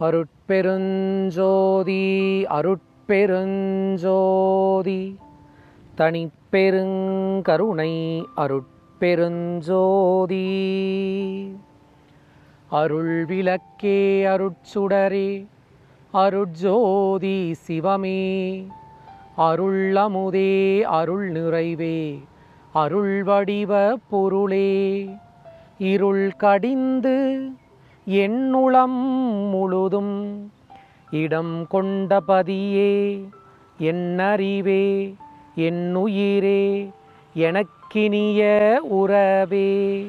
அருட்பெருஞ்சோதி அருட்பெருஞ்சோதி. தனிப்பெருங்கருணை அருட்பெருஞ்சோதி. அருள் விளக்கே அருட்சுடரே அருட்ஜோதி சிவமே. அருள் அமுதே அருள் நிறைவே அருள் வடிவ பொருளே. இருள் கடிந்து என்னுளம் முழுதும் இடம் கொண்ட பதியே என்னறிவே என்னுயிரே எனக்கினிய உறவே.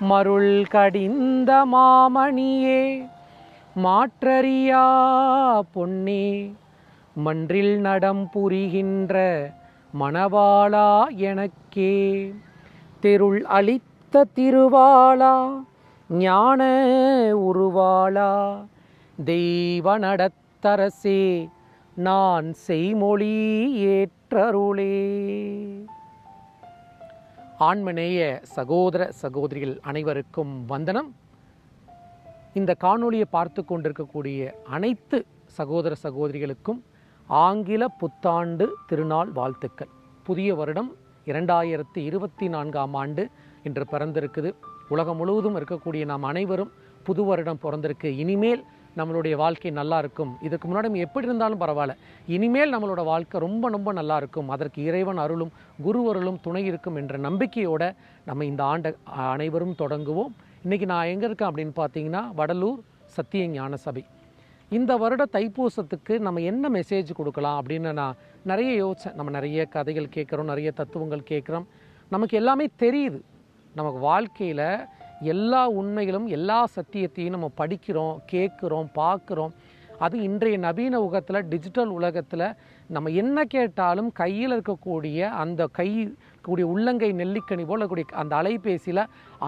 மருள் கடிந்த மாமணியே மாற்றறியா பொன்னே. மன்றில் நடம் புரிகின்ற மணவாளா எனக்கே. தெருள் அளித்த திருவாளா ஞான உருவாளா? தெய்வ நடத்தரசே நான் செய்மொழி ஏற்றருளே. ஆண்மநேய சகோதர சகோதரிகள் அனைவருக்கும் வந்தனம். இந்த காணொளியை பார்த்து கொண்டிருக்கக்கூடிய அனைத்து சகோதர சகோதரிகளுக்கும் ஆங்கில புத்தாண்டு திருநாள் வாழ்த்துக்கள். புதிய வருடம் இரண்டாயிரத்தி இருபத்தி நான்காம் ஆண்டு இன்று பிறந்திருக்குது. உலகம் முழுவதும் இருக்கக்கூடிய நாம் அனைவரும் புது வருடம் பிறந்திருக்கு. இனிமேல் நம்மளுடைய வாழ்க்கை நல்லா இருக்கும். இதுக்கு முன்னாடி எப்படி இருந்தாலும் பரவாயில்ல. இனிமேல் நம்மளோட வாழ்க்கை ரொம்ப ரொம்ப நல்லா இருக்கும். அதற்கு இறைவன் அருளும் குரு அருளும் துணை இருக்கும் என்ற நம்பிக்கையோடு நம்ம இந்த ஆண்டை அனைவரும் தொடங்குவோம். இன்றைக்கி நான் எங்கே இருக்கேன் அப்படின்னு பார்த்தீங்கன்னா வடலூர் சத்திய ஞான சபை. இந்த வருட தைப்பூசத்துக்கு நம்ம என்ன மெசேஜ் கொடுக்கலாம் அப்படின்னு நான் நிறைய யோசித்தேன் நம்ம நிறைய கதைகள் கேட்குறோம் நிறைய தத்துவங்கள் கேட்குறோம். நமக்கு எல்லாமே தெரியுது. நமக்கு வாழ்க்கையில் எல்லா உண்மைகளும் எல்லா சத்தியத்தையும் நம்ம படிக்கிறோம் கேட்குறோம் பார்க்குறோம். அது இன்றைய நவீன உலகத்தில் டிஜிட்டல் உலகத்தில் நம்ம என்ன கேட்டாலும் கையில் இருக்கக்கூடிய அந்த கை கூடிய உள்ளங்கை நெல்லிக்கனி போல கூடிய அந்த அலைபேசியில்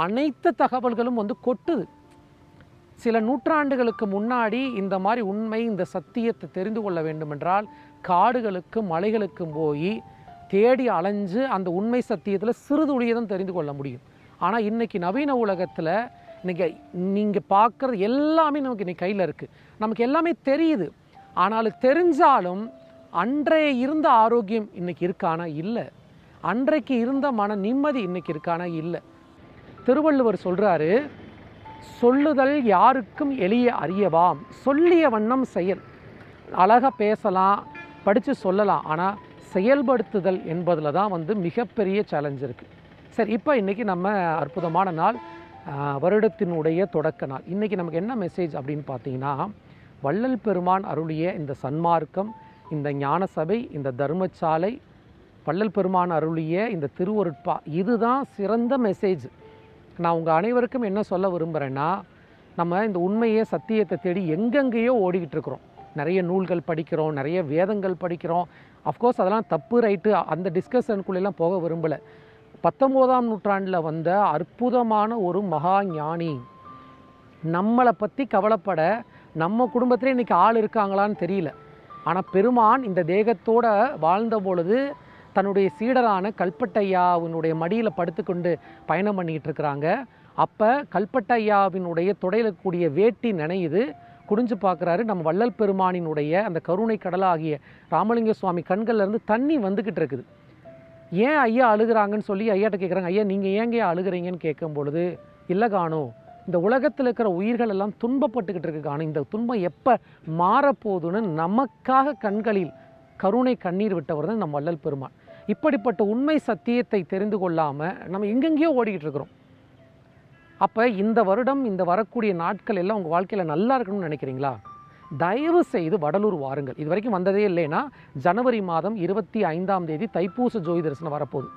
அனைத்து தகவல்களும் வந்து கொட்டுது. சில நூற்றாண்டுகளுக்கு முன்னாடி இந்த மாதிரி உண்மை இந்த சத்தியத்தை தெரிந்து கொள்ள வேண்டுமென்றால் காடுகளுக்கும் மலைகளுக்கும் போய் தேடி அலைஞ்சு அந்த உண்மை சத்தியத்தில் சிறுதுளியை தான் தெரிந்து கொள்ள முடியும். ஆனால் இன்றைக்கி நவீன உலகத்தில் இன்றைக்கி நீங்கள் பார்க்குறது எல்லாமே நமக்கு இன்றைக்கி கையில் இருக்குது நமக்கு எல்லாமே தெரியுது. ஆனாலும் தெரிஞ்சாலும் அன்றைய இருந்த ஆரோக்கியம் இன்றைக்கி இருக்கானா இல்லை. அன்றைக்கு இருந்த மன நிம்மதி இன்றைக்கி இருக்கானா இல்லை. திருவள்ளுவர் சொல்கிறாரு சொல்லுதல் யாருக்கும் எளிய அறியவாம். சொல்லிய வண்ணம் செயல். அழகாக பேசலாம் படித்து சொல்லலாம் ஆனால் செயல்படுத்துதல் என்பதில் தான் வந்து மிகப்பெரிய சேலஞ்ச் இருக்குது சரி இப்போ இன்றைக்கி நம்ம அற்புதமான நாள் வருடத்தினுடைய தொடக்க நாள். இன்றைக்கி நமக்கு என்ன மெசேஜ் அப்படின்னு பார்த்தீங்கன்னா வள்ளல் பெருமான் அருளிய இந்த சன்மார்க்கம் இந்த ஞான சபை இந்த தர்மசாலை வள்ளல் பெருமான் அருளிய இந்த திருவருட்பா இதுதான் சிறந்த மெசேஜ் நான் உங்கள் அனைவருக்கும் என்ன சொல்ல விரும்புகிறேன்னா நம்ம இந்த உண்மையை சத்தியத்தை தேடி எங்கெங்கேயோ ஓடிக்கிட்டு இருக்கிறோம். நிறைய நூல்கள் படிக்கிறோம் நிறைய வேதங்கள் படிக்கிறோம். அஃப்கோர்ஸ் அதெல்லாம் தப்பு ரைட்டு அந்த டிஸ்கஷனுக்குள்ளெல்லாம் போக விரும்பலை. பத்தொம்போதாம் நூற்றாண்டில் வந்த அற்புதமான ஒரு மகா ஞானி. நம்மளை பற்றி கவலைப்பட நம்ம குடும்பத்திலே இன்றைக்கி ஆள் இருக்காங்களான்னு தெரியல. ஆனால் பெருமான் இந்த தேகத்தோட வாழ்ந்த பொழுது தன்னுடைய சீடரான கல்பட்டையாவினுடைய மடியில் படுத்துக்கொண்டு பயணம் பண்ணிக்கிட்டு இருக்கிறாங்க. அப்போ கல்பட்டையாவினுடைய தொடையில் கூடிய வேட்டி நினையுது. குடிஞ்சு பார்க்குறாரு நம்ம வள்ளல் பெருமானினுடைய அந்த கருணை கடலாகிய ராமலிங்க சுவாமி கண்கள்லேருந்து தண்ணி வந்துக்கிட்டு இருக்குது. ஏன் ஐயா அழுகுறாங்கன்னு சொல்லி ஐயாட்ட கேட்குறாங்க ஐயா நீங்கள் ஏங்க அழுகுறீங்கன்னு கேட்கும் பொழுது இல்லை காணும் இந்த உலகத்தில் இருக்கிற உயிர்கள் எல்லாம் துன்பப்பட்டுக்கிட்டு இருக்கு காணும் இந்த துன்பம் எப்போ மாறப்போகுதுன்னு நமக்காக கண்களில் கருணை கண்ணீர் விட்டவர் தான் நம்ம வள்ளல் பெருமான் இப்படிப்பட்ட உண்மை சத்தியத்தை தெரிந்து கொள்ளாமல் நம்ம எங்கெங்கேயோ ஓடிக்கிட்டு இருக்கிறோம். அப்போ இந்த வருடம் இந்த வரக்கூடிய நாட்கள் எல்லாம் உங்கள் வாழ்க்கையில் நல்லா இருக்கணும்னு நினைக்கிறீங்களா? தயவு செய்து வடலூர் வாருங்கள். இது வரைக்கும் வந்ததே இல்லைன்னா ஜனவரி மாதம் இருபத்தி ஐந்தாம் தேதி தைப்பூச ஜோதி தரிசனம் வரப்போகுது.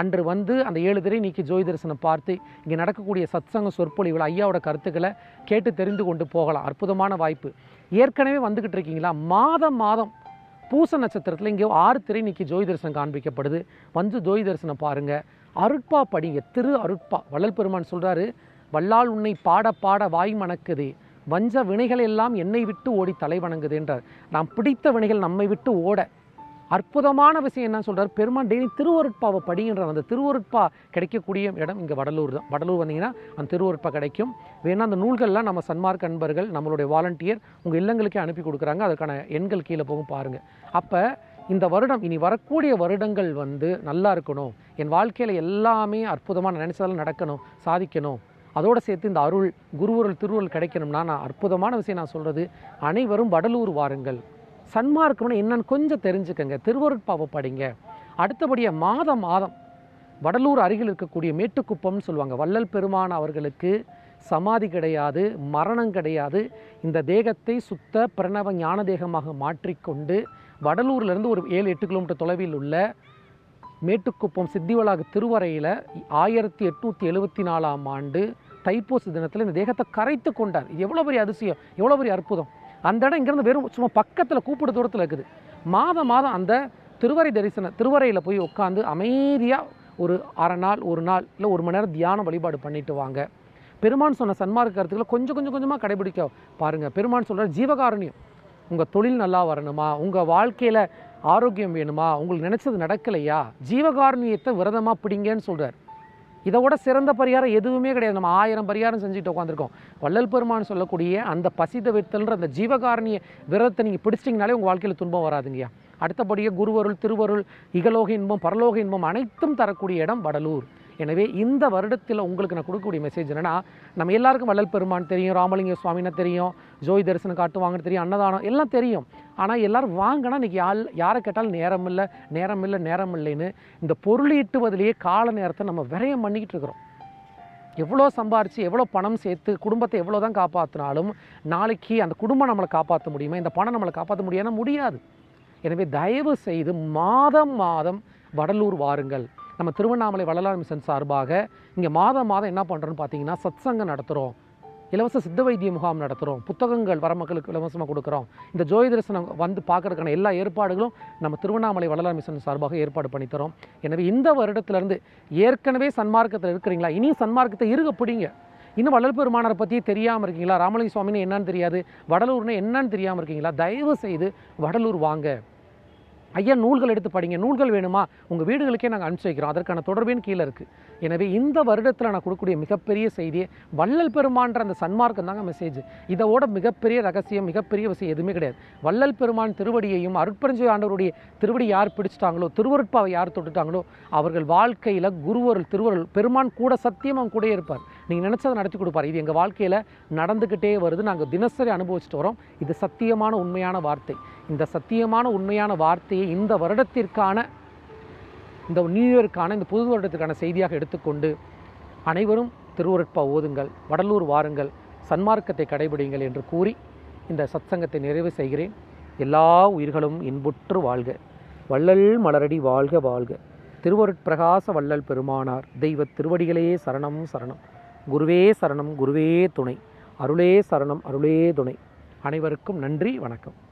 அன்று வந்து அந்த ஏழு திரை நீக்கி ஜோதி தரிசனம் பார்த்து இங்கே நடக்கக்கூடிய சத்சங்க சொற்பொழிவில் ஐயாவோட கருத்துக்களை கேட்டு தெரிந்து கொண்டு போகலாம். அற்புதமான வாய்ப்பு. ஏற்கனவே வந்துக்கிட்டு இருக்கீங்களா? மாதம் மாதம் பூச நட்சத்திரத்தில் இங்கே ஆறு திரை நீக்கி ஜோதி தரிசனம் காண்பிக்கப்படுது. வந்து ஜோதி தரிசனம் பாருங்கள் அருட்பா படிங்க. திரு அருட்பா. வள்ளல் பெருமான் சொல்கிறாரு வல்லால் உன்னை பாட பாட வாய் மணக்குதே. வஞ்ச வினைகள் எல்லாம் என்னை விட்டு ஓடி தலை வணங்குது என்றார். நாம் பிடித்த வினைகள் நம்மை விட்டு ஓட. அற்புதமான விஷயம் என்ன சொல்கிறார் பெருமான் டெய்லி திருவருட்பாவை படிங்கன்ற அந்த திருவருட்பா கிடைக்கக்கூடிய இடம் இங்கே வடலூர் தான். வடலூர் வந்தீங்கன்னா அந்த திருவருட்பா கிடைக்கும். வேணால் அந்த நூல்கள்லாம் நம்ம சன்மார்க் அன்பர்கள் நம்மளுடைய வாலண்டியர் உங்கள் இல்லங்களுக்கே அனுப்பி கொடுக்குறாங்க. அதுக்கான எண்கள் கீழே போகும் பாருங்கள் அப்போ இந்த வருடம் இனி வரக்கூடிய வருடங்கள் வந்து நல்லா இருக்கணும். என் வாழ்க்கையில் எல்லாமே அற்புதமாக நினைச்சதெல்லாம் நடக்கணும். சாதிக்கணும். அதோடு சேர்த்து இந்த அருள் குருவருள் திருவருள் கிடைக்கணும்னா நான் அற்புதமான விஷயம் நான் சொல்கிறது அனைவரும் வடலூர் வாருங்கள். சன்மார்க்கம்னு என்னன்னு கொஞ்சம் தெரிஞ்சுக்கங்க. திருவருட்பாவை படிங்க. அடுத்தபடியாக மாதம் மாதம் வடலூர் அருகில் இருக்கக்கூடிய மேட்டுக்குப்பம்னு சொல்லுவாங்க. வள்ளல் பெருமான் அவர்களுக்கு சமாதி கிடையாது மரணம் கிடையாது. இந்த தேகத்தை சுத்த பிரணவ ஞான தேகமாக மாற்றிக்கொண்டு வடலூர்லேருந்து ஒரு ஏழு எட்டு கிலோமீட்டர் தொலைவில் உள்ள மேட்டுக்குப்பம் சித்திவளாக திருவரையில் ஆயிரத்தி எட்நூற்றி எழுபத்தி நாலாம் ஆண்டு தைப்பூச தினத்தில் இந்த தேகத்தை கரைத்து கொண்டார். இது எவ்வளோ பெரிய அதிசயம் எவ்வளோ பெரிய அற்புதம். அந்த இடம் இங்கேருந்து வெறும் சும்மா பக்கத்தில் கூப்பிட தூரத்தில் இருக்குது. மாதம் மாதம் அந்த திருவரை தரிசனம் திருவரையில் போய் உட்காந்து அமைதியாக ஒரு அரை நாள் ஒரு நாள் இல்லை ஒரு மணி நேரம் தியானம் வழிபாடு பண்ணிட்டு வாங்க. பெருமான் சொன்ன சன்மார்க்க கருத்துக்களை கொஞ்சம் கொஞ்சம் கொஞ்சமாக கடைபிடிக்க பாருங்கள் பெருமான் சொல்கிற ஜீவகாரணியம் உங்கள் தொழில் நல்லா வரணுமா? உங்கள் வாழ்க்கையில் ஆரோக்கியம் வேணுமா? உங்களுக்கு நினச்சது நடக்கலையா? ஜீவகாரணியத்தை விரதமாக பிடிங்கன்னு சொல்கிறார் இதை விட சிறந்த பரிகாரம் எதுவுமே கிடையாது. நம்ம ஆயிரம் பரிகாரம் செஞ்சுட்டு உட்காந்துருக்கோம். வள்ளல் பெருமான் சொல்லக்கூடிய அந்த பசித வெத்தல்ன்ற அந்த ஜீவகாரணிய விரதத்தை நீங்கள் பிடிச்சிட்டிங்கனாலே உங்கள் வாழ்க்கையில் துன்பம் வராதுங்கய்யா. அடுத்தபடியாக குருவருள் திருவருள் இகலோக இன்பம் பரலோக இன்பம் அனைத்தும் தரக்கூடிய இடம் வடலூர். எனவே இந்த வருடத்தில் உங்களுக்கு நான் கொடுக்கக்கூடிய மெசேஜ் என்னன்னா நம்ம எல்லாருக்கும் வள்ளல் பெருமான் தெரியும் ராமலிங்க சுவாமினா தெரியும் ஜோய் தரிசனம் காட்டுவாங்கன்னு தெரியும் அன்னதானம் எல்லாம் தெரியும். ஆனால் எல்லோரும் வாங்கினா இன்றைக்கி யால் யாரை கேட்டாலும் நேரம் இல்லை நேரம் இல்லை நேரம் இல்லைன்னு இந்த பொருள் ஈட்டுவதிலேயே கால நேரத்தை நம்ம விரயம் பண்ணிக்கிட்டு இருக்கிறோம். எவ்வளோ சம்பாரித்து எவ்வளோ பணம் சேர்த்து குடும்பத்தை எவ்வளோ தான் காப்பாற்றினாலும் நாளைக்கு அந்த குடும்பம் நம்மளை காப்பாற்ற முடியுமா? இந்த பணம் நம்மளை காப்பாற்ற முடியாதுன்னா முடியாது. எனவே தயவு செய்து மாதம் மாதம் வடலூர் வாருங்கள். நம்ம திருவண்ணாமலை வள்ளலார் மிஷன் சார்பாக இங்கே மாதம் மாதம் என்ன பண்ணுறோன்னு பார்த்தீங்கன்னா சத்சங்கம் நடத்துகிறோம் இலவச சித்த வைத்திய முகாம் நடத்துகிறோம் புத்தகங்கள் வர மக்களுக்கு இலவசமாக கொடுக்குறோம். இந்த ஜோதி தரிசனம் வந்து பார்க்கறதுக்கான எல்லா ஏற்பாடுகளும் நம்ம திருவண்ணாமலை வள்ளலார் மிஷன் சார்பாக ஏற்பாடு பண்ணி தரோம். எனவே இந்த வருடத்திலேருந்து ஏற்கனவே சன்மார்க்கத்தில் இருக்கிறீங்களா? இனியும் சன்மார்க்கத்தை இருக பிடிங்க. இன்னும் வள்ளல் பெருமானாரை பற்றி தெரியாமல் இருக்கீங்களா? ராமலிங்க சுவாமின்னு என்னன்னு தெரியாது. வடலூர்னு என்னன்னு தெரியாமல் இருக்கீங்களா? தயவு செய்து வடலூர் வாங்க. ஐயா நூல்கள் எடுத்து படிங்க. நூல்கள் வேணுமா? உங்கள் வீடுகளுக்கே நாங்கள் அனுப்பிச்சி வைக்கிறோம். அதற்கான தொடர்பின் கீழே இருக்குது எனவே இந்த வருடத்தில் நான் கொடுக்கக்கூடிய மிகப்பெரிய செய்தியை வள்ளல் பெருமான்ற அந்த சன்மார்க்கம் தாங்க மெசேஜ் இதோட மிகப்பெரிய ரகசியம் மிகப்பெரிய விஷயம் எதுவுமே கிடையாது. வள்ளல் பெருமான் திருவடியையும் அருட்பரஞ்சு ஆண்டவருடைய திருவடி யார் பிடிச்சிட்டாங்களோ திருவருட்பாவை யார் தொட்டுட்டாங்களோ அவர்கள் வாழ்க்கையில் குருவருள் திருவருள் பெருமான் கூட சத்தியம் கூட இருப்பார். நீங்கள் நினச்சதை நடத்தி கொடுப்பார். இது எங்கள் வாழ்க்கையில் நடந்துக்கிட்டே வருது. நாங்கள் தினசரி அனுபவிச்சுட்டு வரோம். இது சத்தியமான உண்மையான வார்த்தை. இந்த சத்தியமான உண்மையான வார்த்தையை இந்த வருடத்திற்கான இந்த நியூ இயருக்கான இந்த புது வருடத்திற்கான செய்தியாக எடுத்துக்கொண்டு அனைவரும் திருவருட்பா ஓதுங்கள் வடலூர் வாருங்கள் சன்மார்க்கத்தை கடைபிடிங்கள் என்று கூறி இந்த சத்சங்கத்தை நிறைவு செய்கிறேன். எல்லா உயிர்களும் இன்புற்று வாழ்க. வள்ளல் மலரடி வாழ்க வாழ்க. திருவருட்பிரகாச வள்ளல் பெருமானார் தெய்வ திருவடிகளே சரணம் சரணம். குருவே சரணம் குருவே துணை. அருளே சரணம் அருளே துணை. அனைவருக்கும் நன்றி வணக்கம்.